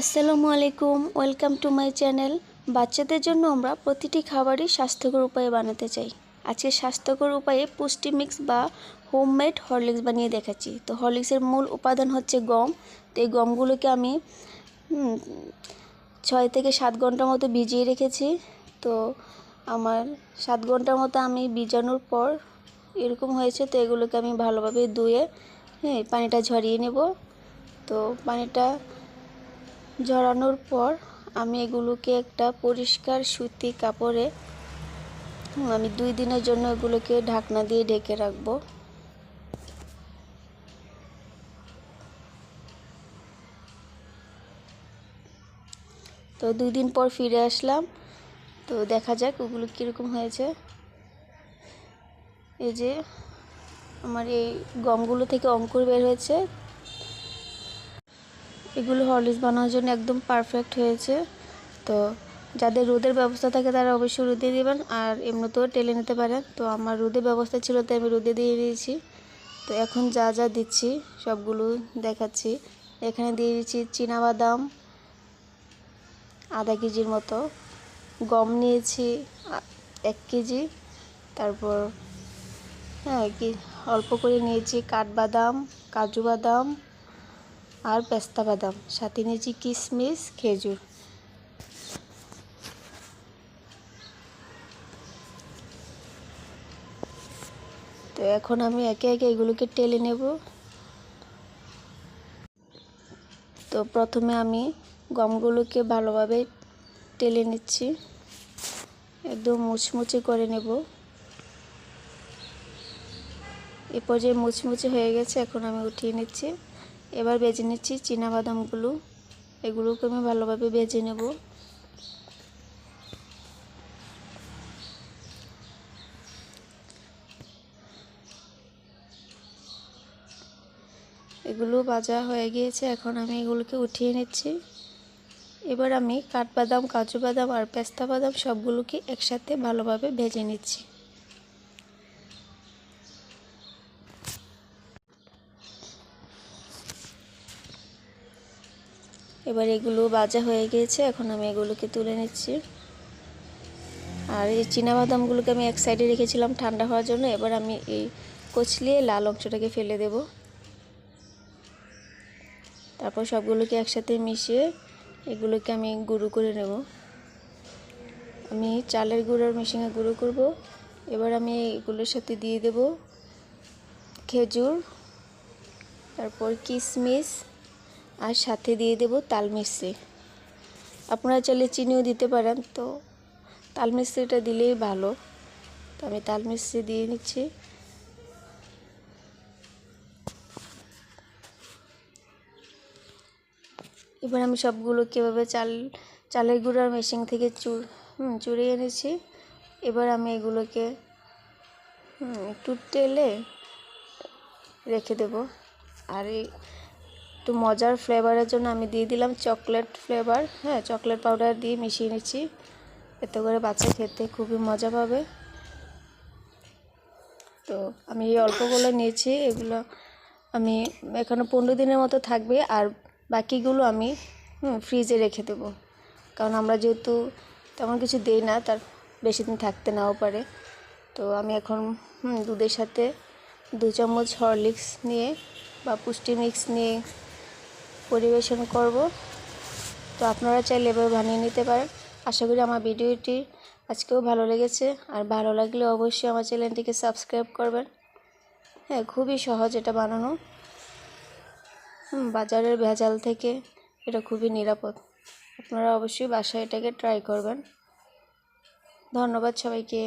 আসসালামু আলাইকুম, welcome to my channel. বাচ্চাদের জন্য আমরা প্রতিটি খাবারই স্বাস্থ্যকর উপায়ে বানাতে চাই। আজকে স্বাস্থ্যকর উপায়ে পুষ্টি মিক্স বা হোমমেড হরলিক্স বানিয়ে দেখাচ্ছি। তো হরলিক্সের মূল উপাদান হচ্ছে গম। তো এই গমগুলোকে আমি ছয় থেকে সাত ঘণ্টার মতো ভিজিয়ে রেখেছি। তো আমার সাত ঘণ্টার মতো আমি ভিজানোর পর এরকম হয়েছে, তো এগুলোকে আমি ভালোভাবে ধুয়ে হ্যাঁ পানিটা ঝরিয়ে নেব। তো পানিটা ঝরানোর পর আমি এগুলোকে একটা পরিষ্কার সুতি কাপড়ে আমি দুই দিনের জন্য এগুলোকে ঢাকনা দিয়ে ঢেকে রাখব। তো দুই দিন পর ফিরে আসলাম। তো দেখা যাক ওগুলো কীরকম হয়েছে। এই যে আমার এই গমগুলো থেকে অঙ্কুর বের হয়েছে। এগুলো হরলিক্স বানানোর জন্য একদম পারফেক্ট হয়েছে। তো যাদের রোদের ব্যবস্থা থাকে তারা অবশ্যই রোদে দেবেন, আর এমনিতেও টেলে নিতে পারেন। তো আমার রোদের ব্যবস্থা ছিল তাই আমি রোদে দিয়ে দিয়েছি। তো এখন যা যা দিচ্ছি সবগুলো দেখাচ্ছি। এখানে দিয়ে দিচ্ছি বাদাম আধা কেজির মতো। গম নিয়েছি এক কেজি। তারপর হ্যাঁ কি, অল্প করে নিয়েছি কাঠবাদাম, কাজু বাদাম আর পেস্তা বাদাম, সাথে নিয়েছি কিশমিশ খেজুর। তো এখন আমি একে একে এগুলোকে টেলে নেব। তো প্রথমে আমি গমগুলোকে ভালোভাবে টেলে নিচ্ছি। একদম মুচমুচে করে নেব। এ পর্যায়ে মুচমুচে হয়ে গেছে, এখন আমি উঠিয়ে নিচ্ছি। এবার বেজে নিচ্ছি বাদামগুলো। এগুলোকে আমি ভালোভাবে বেজে নেব। এগুলো ভাজা হয়ে গিয়েছে, এখন আমি এগুলোকে উঠিয়ে নিচ্ছি। এবার আমি কাঠবাদাম, কাজু বাদাম আর পেস্তা বাদাম সবগুলোকে একসাথে ভালোভাবে ভেজে নিচ্ছি। এবার এগুলো বাজা হয়ে গিয়েছে, এখন আমি এগুলোকে তুলে নিচ্ছি। আর এই বাদামগুলোকে আমি এক সাইডে রেখেছিলাম ঠান্ডা হওয়ার জন্য, এবার আমি এই কচলিয়ে লাল অংশটাকে ফেলে দেব। তারপর সবগুলোকে একসাথে মিশিয়ে এগুলোকে আমি গুঁড়ো করে নেব। আমি চালের গুঁড়োর মেশিনে গুঁড়ো করব। এবার আমি এগুলোর সাথে দিয়ে দেব খেজুর, তারপর কিশমিশ আর সাথে দিয়ে দেব তাল মিশ্রি আপনারা চাইলে চিনিও দিতে পারেন, তো তাল মিশ্রিটা দিলেই ভালো। তো আমি তাল মিশ্রি দিয়ে নিচ্ছি। এবার আমি সবগুলো কীভাবে চাল, চালের গুঁড়ার মেশিন থেকে চুর চুরিয়ে এনেছি। এবার আমি এগুলোকে একটু তেলে রেখে দেব। আর এই একটু মজার ফ্লেভারের জন্য আমি দিয়ে দিলাম চকলেট ফ্লেভার। হ্যাঁ চকলেট পাউডার দিয়ে মিশিয়ে নিচ্ছি। এতে করে বাচ্চা খেতে খুবই মজা পাবে। তো আমি এই অল্পগুলো নিয়েছি, এগুলো আমি এখনও পনেরো দিনের মতো থাকবে। আর বাকিগুলো আমি ফ্রিজে রেখে দেবো। কারণ আমরা যেহেতু তেমন কিছু দেই না, তার বেশি দিন থাকতে নাও পারে। তো আমি এখন দুধের সাথে দু চামচ হরলিক্স নিয়ে বা পুষ্টি মিক্স নিয়ে পরিবেশন করব। তো আপনারা চাইলে এভাবে বানিয়ে নিতে পারেন। আশা করি আমার ভিডিওটি আজকেও ভালো লেগেছে। আর ভালো লাগলে অবশ্যই আমার চ্যানেলটিকে সাবস্ক্রাইব করবেন। হ্যাঁ খুবই সহজ এটা বানানো। বাজারের ভেজাল থেকে এটা খুবই নিরাপদ। আপনারা অবশ্যই বাসায় এটাকে ট্রাই করবেন। ধন্যবাদ সবাইকে।